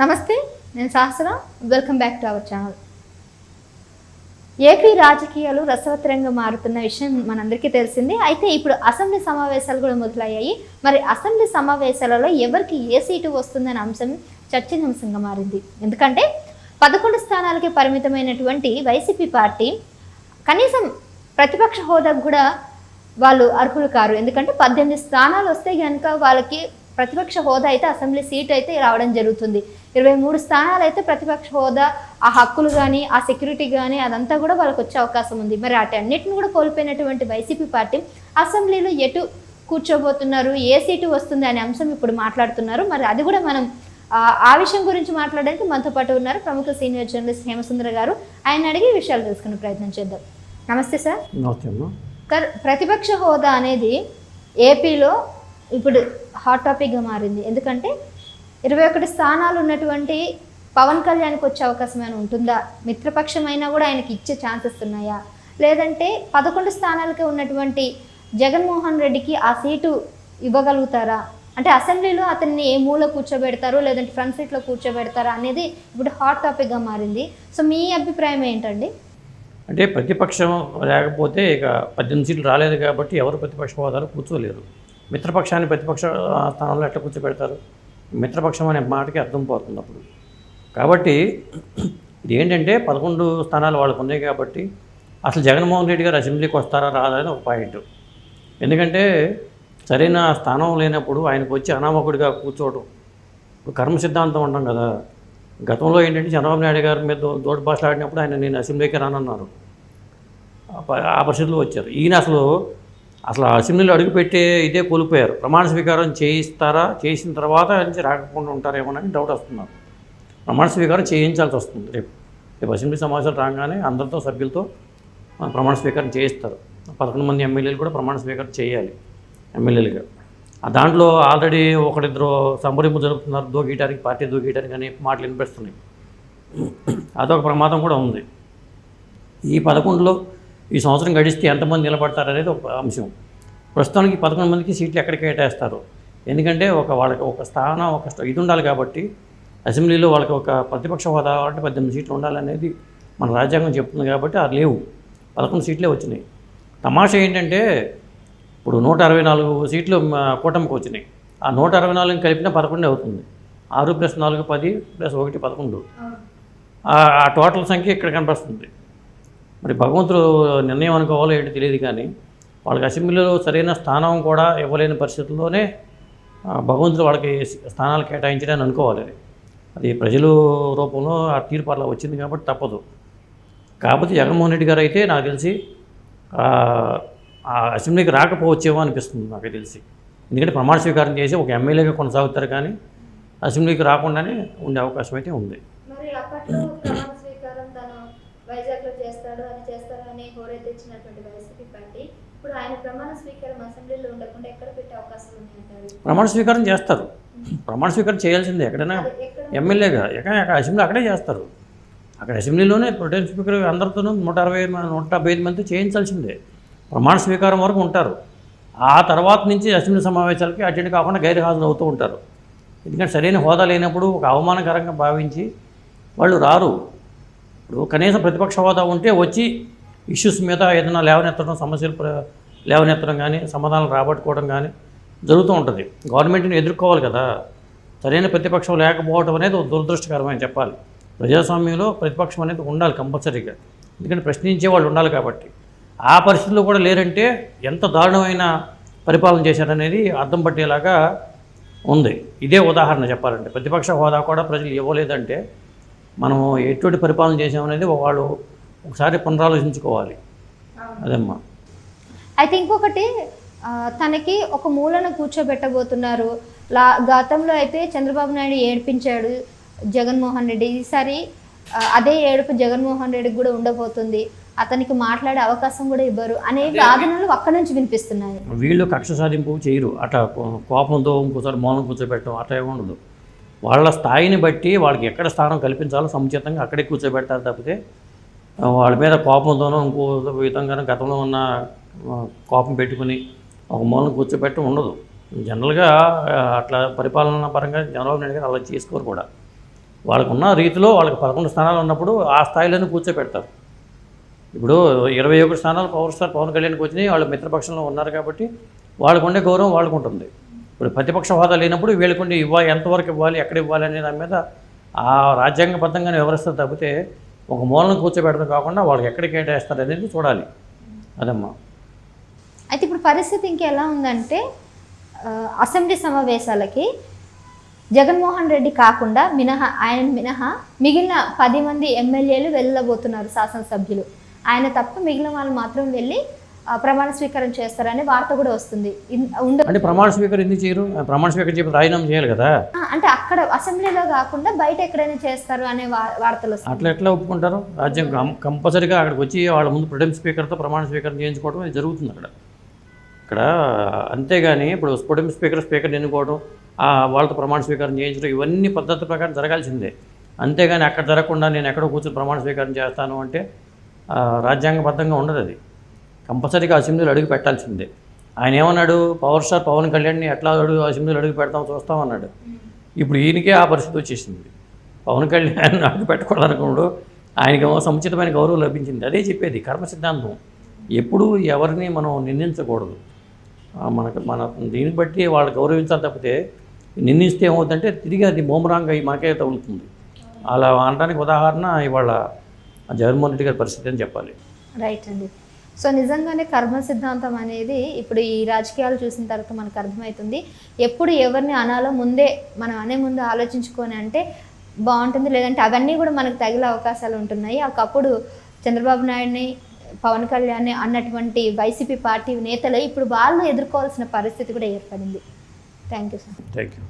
నమస్తే నేను Sahasra. Welcome back to our channel AP రాజకీయాలు రసవత్తరంగా మారుతున్న విషయం మనందరికీ తెలిసింది. అయితే ఇప్పుడు అసెంబ్లీ సమావేశాలు కూడా మొదలయ్యాయి. మరి అసెంబ్లీ సమావేశాలలో ఎవరికి ఏ సీటు వస్తుందనే అంశం చర్చనీయాంశంగా మారింది. ఎందుకంటే పదకొండు స్థానాలకి పరిమితమైనటువంటి వైసీపీ పార్టీ కనీసం ప్రతిపక్ష హోదాకు కూడా వాళ్ళు అర్హులు కారు. ఎందుకంటే పద్దెనిమిది స్థానాలు వస్తే కనుక వాళ్ళకి ప్రతిపక్ష హోదా అయితే అసెంబ్లీ సీట్ అయితే రావడం జరుగుతుంది. ఇరవై మూడు స్థానాలు అయితే ప్రతిపక్ష హోదా ఆ హక్కులు కానీ ఆ సెక్యూరిటీ కానీ అదంతా కూడా వాళ్ళకి వచ్చే అవకాశం ఉంది. మరి అటు అన్నిటిని కూడా కోల్పోయినటువంటి వైసీపీ పార్టీ అసెంబ్లీలో ఎటు కూర్చోబోతున్నారు ఏ సీటు వస్తుంది అనే అంశం ఇప్పుడు మాట్లాడుతున్నారు. మరి అది కూడా మనం ఆ, విషయం గురించి మాట్లాడడానికి మనతో పాటు ఉన్నారు ప్రముఖ సీనియర్ జర్నలిస్ట్ హేమసుందర గారు. ఆయన అడిగి విషయాలు తెలుసుకునే ప్రయత్నం చేద్దాం. నమస్తే సార్. నమస్తే సార్ ప్రతిపక్ష హోదా అనేది ఏపీలో ఇప్పుడు హాట్ టాపిక్గా మారింది. ఎందుకంటే ఇరవై ఒకటి స్థానాలు ఉన్నటువంటి పవన్ కళ్యాణ్కి వచ్చే అవకాశం ఏమైనా ఉంటుందా? మిత్రపక్షమైనా కూడా ఆయనకి ఇచ్చే ఛాన్సెస్ ఉన్నాయా? లేదంటే పదకొండు స్థానాలకే ఉన్నటువంటి జగన్మోహన్ రెడ్డికి ఆ సీటు ఇవ్వగలుగుతారా? అంటే అసెంబ్లీలో అతన్ని ఏ మూల కూర్చోబెడతారు? లేదంటే ఫ్రంట్ సీట్లో కూర్చోబెడతారా అనేది ఇప్పుడు హాట్ టాపిక్గా మారింది. సో మీ అభిప్రాయం ఏంటండి? అంటే ప్రతిపక్షం లేకపోతే ఇక పద్దెనిమిది సీట్లు రాలేదు కాబట్టి ఎవరు ప్రతిపక్ష హోదాలో కూర్చోలేరు. మిత్రపక్షాన్ని ప్రతిపక్ష స్థానంలో ఎట్లా కూర్చోబెడతారు? మిత్రపక్షం అనే మాటకి అర్థం పోతుంది అప్పుడు. కాబట్టి ఇది ఏంటంటే పదకొండు స్థానాలు వాళ్ళకు ఉన్నాయి కాబట్టి అసలు జగన్మోహన్ రెడ్డి గారు అసెంబ్లీకి వస్తారా రాదా అని ఒక పాయింట్. ఎందుకంటే సరైన స్థానం లేనప్పుడు ఆయనకు వచ్చి అనామకుడిగా కూర్చోవడం ఇప్పుడు కర్మ సిద్ధాంతం అంటాం కదా. గతంలో ఏంటంటే చంద్రబాబు నాయుడు గారి మీద దో- దోటి ఆడినప్పుడు ఆయన నేను అసెంబ్లీకి రానన్నారు. ఆ పరిస్థితులు వచ్చారు. ఈయన అసలు అసలు అసెంబ్లీలో అడుగుపెట్టే ఇదే కోల్పోయారు. ప్రమాణ స్వీకారం చేయిస్తారా? చేసిన తర్వాత నుంచి రాకుండా ఉంటారేమోనని డౌట్ వస్తున్నారు ప్రమాణ స్వీకారం చేయించాల్సి వస్తుంది. రేపు రేపు అసెంబ్లీ సమావేశాలు రాగానే అందరితో సభ్యులతో ప్రమాణ స్వీకారం చేయిస్తారు. పదకొండు మంది ఎమ్మెల్యేలు కూడా ప్రమాణ స్వీకారం చేయాలి ఎమ్మెల్యేలుగా. ఆ దాంట్లో ఆల్రెడీ ఒకరిద్దరు సంబరింపు జరుపుతున్నారు. దూకీయడానికి పార్టీ దూకీయడానికి అనే మాటలు వినిపిస్తున్నాయి అదొక ప్రమాదం కూడా ఉంది. ఈ పదకొండులో ఈ సంవత్సరం గడిస్తే ఎంతమంది నిలబడతారు అనేది ఒక అంశం. ప్రస్తుతానికి పదకొండు మందికి సీట్లు ఎక్కడ కేటాయిస్తారు? ఎందుకంటే ఒక వాళ్ళకి ఒక స్థానం ఒక ఇది ఉండాలి కాబట్టి అసెంబ్లీలో వాళ్ళకి ఒక ప్రతిపక్ష హోదా అంటే పద్దెనిమిది సీట్లు ఉండాలనేది మన రాజ్యాంగం చెప్తుంది కాబట్టి అది లేవు. పదకొండు సీట్లే వచ్చినాయి. తమాషా ఏంటంటే ఇప్పుడు నూట అరవై నాలుగు సీట్లు కూటమికి వచ్చినాయి. ఆ నూట అరవై నాలుగు కలిపిన పదకొండే అవుతుంది. ఆరు ప్లస్ నాలుగు పది ప్లస్ ఒకటి పదకొండు. ఆ ఆ టోటల్ సంఖ్య ఇక్కడ కనిపిస్తుంది మరి భగవంతుడు నిర్ణయం అనుకోవాలో ఏంటో తెలియదు కానీ వాళ్ళకి అసెంబ్లీలో సరైన స్థానం కూడా ఇవ్వలేని పరిస్థితుల్లోనే భగవంతుడు వాళ్ళకి స్థానాలు కేటాయించడానికి అనుకోవాలి. అది అది ప్రజలు రూపంలో ఆ తీర్పు అలా వచ్చింది కాబట్టి తప్పదు. కాకపోతే జగన్మోహన్ రెడ్డి గారు అయితే నాకు తెలిసి ఆ, ఆ అసెంబ్లీకి రాకపోవచ్చేమో అనిపిస్తుంది నాకు తెలిసి. ఎందుకంటే ప్రమాణ స్వీకారం చేసి ఒక ఎమ్మెల్యేగా కొనసాగుతారు కానీ అసెంబ్లీకి రాకుండానే ఉండే అవకాశం అయితే ఉంది. ఆయన ప్రమాణ స్వీకారం అసెంబ్లీలో ఉండకుండా ఎక్కడ పెట్టే అవకాశాలు ఉన్నాయంటారు ప్రమాణ స్వీకారం చేస్తారు. ప్రమాణ స్వీకారం చేయాల్సిందే. ఎక్కడైనా ఎమ్మెల్యేగా ఎక్కడ అక్కడ అసెంబ్లీ అక్కడే చేస్తారు. అక్కడ అసెంబ్లీలోనే ప్రొటెన్ స్పీకర్ అందరితోనూ నూట అరవై నూట డెబ్బై ఐదు మంది చేయించాల్సిందే. ప్రమాణ స్వీకారం వరకు ఉంటారు. ఆ తర్వాత నుంచి అసెంబ్లీ సమావేశాలకి అటెండ్ కాకుండా గైర్హాజరు అవుతూ ఉంటారు. ఎందుకంటే సరైన హోదా లేనప్పుడు ఒక అవమానకరంగా భావించి వాళ్ళు రారు. ఇప్పుడు కనీసం ప్రతిపక్ష హోదా ఉంటే వచ్చి ఇష్యూస్ మీద ఏదైనా లేవనెత్తడం సమస్యలు లేవనెత్తడం కానీ సమాధానాలు రాబట్టుకోవడం కానీ జరుగుతూ ఉంటుంది. గవర్నమెంట్ని ఎదుర్కోవాలి కదా. సరైన ప్రతిపక్షం లేకపోవడం అనేది ఒక దురదృష్టకరమని చెప్పాలి. ప్రజాస్వామ్యంలో ప్రతిపక్షం అనేది ఉండాలి కంపల్సరీగా. ఎందుకంటే ప్రశ్నించే వాళ్ళు ఉండాలి కాబట్టి. ఆ పరిస్థితుల్లో కూడా లేరంటే ఎంత దారుణమైన పరిపాలన చేశారనేది అర్థం పట్టేలాగా ఉంది. ఇదే ఉదాహరణ చెప్పాలంటే. ప్రతిపక్ష హోదా కూడా ప్రజలు ఇవ్వలేదంటే మనం ఎటువంటి పరిపాలన చేసామనేది వాళ్ళు ఒకసారి పునరాలోచించుకోవాలి. అదమ్మా. అయితే ఇంకొకటి తనకి ఒక మూలన కూర్చోబెట్టబోతున్నారు. లా గతంలో అయితే చంద్రబాబు నాయుడు ఏడిపించాడు జగన్మోహన్ రెడ్డి. ఈసారి అదే ఏడుపు జగన్మోహన్ రెడ్డికి కూడా ఉండబోతుంది. అతనికి మాట్లాడే అవకాశం కూడా ఇవ్వరు అనే వాదనలు అక్కడి నుంచి వినిపిస్తున్నాయి. వీళ్ళు కక్ష సాధింపు చేయరు. అట్లా కో- కోపంతో ఇంకోసారి మౌనం కూర్చోబెట్టడం అట్లా ఉండదు. వాళ్ళ స్థాయిని బట్టి వాళ్ళకి ఎక్కడ స్థానం కల్పించాలో సముచితంగా అక్కడే కూర్చోబెడతారు తప్పితే వాళ్ళ మీద కోపంతోనో ఇంకో విధంగానో గతంలో ఉన్న కోపం పెట్టుకుని ఒక మూలన కూర్చోబెట్టడం ఉండదు. జనరల్గా అట్లా పరిపాలన పరంగా చంద్రబాబు నాయుడు గారు అలా చేసుకోరు కూడా. వాళ్ళకున్న రీతిలో వాళ్ళకి పదకొండు స్థానాలు ఉన్నప్పుడు ఆ స్థాయిలోనే కూర్చోపెడతారు ఇప్పుడు ఇరవై ఒకటి స్థానాలు పవర్ స్టార్ పవన్ కళ్యాణ్కి వచ్చినాయి వాళ్ళు మిత్రపక్షంలో ఉన్నారు కాబట్టి వాళ్ళకు ఉండే గౌరవం వాళ్ళకు ఉంటుంది ఇప్పుడు ప్రతిపక్ష హోదా లేనప్పుడు వీళ్ళకుండి ఇవ్వాలి ఎంతవరకు ఇవ్వాలి ఎక్కడ ఇవ్వాలి అనే దాని మీద ఆ రాజ్యాంగబద్ధంగా వివరిస్తారు తప్పితే ఒక మూలను కూర్చోబెట్టడం కాకుండా వాళ్ళకి ఎక్కడ కేటాయిస్తారు అనేది చూడాలి. అదమ్మా. అయితే ఇప్పుడు పరిస్థితి ఇంకెలా ఉందంటే అసెంబ్లీ సమావేశాలకి జగన్మోహన్ రెడ్డి కాకుండా మినహా ఆయన మినహా మిగిలిన పది మంది ఎమ్మెల్యేలు వెళ్ళబోతున్నారు శాసనసభ్యులు. ఆయన తప్ప మిగిలిన వాళ్ళు మాత్రం వెళ్ళి ప్రమాణ స్వీకారం చేస్తారనే వార్త కూడా వస్తుంది. అంటే ప్రమాణ స్వీకారం ఎందుకు చేయరు? ప్రమాణ స్వీకారం చెప్పి రాజీనామా చేయాలి కదా. అంటే అక్కడ అసెంబ్లీలో కాకుండా బయట ఎక్కడైనా చేస్తారు అనే వార్తలు అట్లా ఎట్లా ఒప్పుకుంటారు? రాజ్యం కంపల్సరీగా అక్కడికి వచ్చి వాళ్ళ ముందు ప్రొటెం స్పీకర్తో ప్రమాణ స్వీకారం చేయించుకోవడం జరుగుతుంది అక్కడ. ఇక్కడ అంతేగాని ఇప్పుడు ప్రొటెం స్పీకర్ స్పీకర్ ఎన్నుకోవడం ఆ వాళ్ళతో ప్రమాణ స్వీకారం చేయించడం ఇవన్నీ పద్ధతి ప్రకారం జరగాల్సిందే. అంతేగాని అక్కడ జరగకుండా నేను ఎక్కడో కూర్చొని ప్రమాణ స్వీకారం చేస్తాను అంటే రాజ్యాంగబద్ధంగా ఉండదు అది. కంపల్సరీగా అసెంబ్లీలో అడుగు పెట్టాల్సిందే. ఆయన ఏమన్నాడు? పవర్ స్టార్ పవన్ కళ్యాణ్ని ఎట్లా అడుగు అసెంబ్లీలో అడుగు పెడతాం చూస్తామన్నాడు ఇప్పుడు ఈయనకే ఆ పరిస్థితి వచ్చేసింది. పవన్ కళ్యాణ్ అడుగు పెట్టకూడదనుకున్నాడు. ఆయనకేమో సముచితమైన గౌరవం లభించింది. అదే చెప్పేది కర్మ సిద్ధాంతం. ఎప్పుడూ ఎవరిని మనం నిందించకూడదు. మనకు మన దీన్ని బట్టి వాళ్ళు గౌరవించాలి తప్పితే నిందిస్తే ఏమవుతుందంటే తిరిగి అది బూమరాంగ్ అయ్యి మనకే తగులుతుంది. అలా అనడానికి ఉదాహరణ ఇవాళ జగన్మోహన్ రెడ్డి గారి పరిస్థితి అని చెప్పాలి. రైట్ అండి. సో నిజంగానే కర్మ సిద్ధాంతం అనేది ఇప్పుడు ఈ రాజకీయాలు చూసిన తర్వాత మనకు అర్థమవుతుంది. ఎప్పుడు ఎవరిని అనాలో ముందే మనం అనే ముందు ఆలోచించుకొని అంటే బాగుంటుంది. లేదంటే అవన్నీ కూడా మనకు తగిలే అవకాశాలు ఉంటున్నాయి. ఒకప్పుడు చంద్రబాబు నాయుడిని పవన్ కళ్యాణ్ అన్నటువంటి వైసీపీ పార్టీ నేతలు ఇప్పుడు వాళ్ళు ఎదుర్కోవాల్సిన పరిస్థితి కూడా ఏర్పడింది. Thank you sir thank you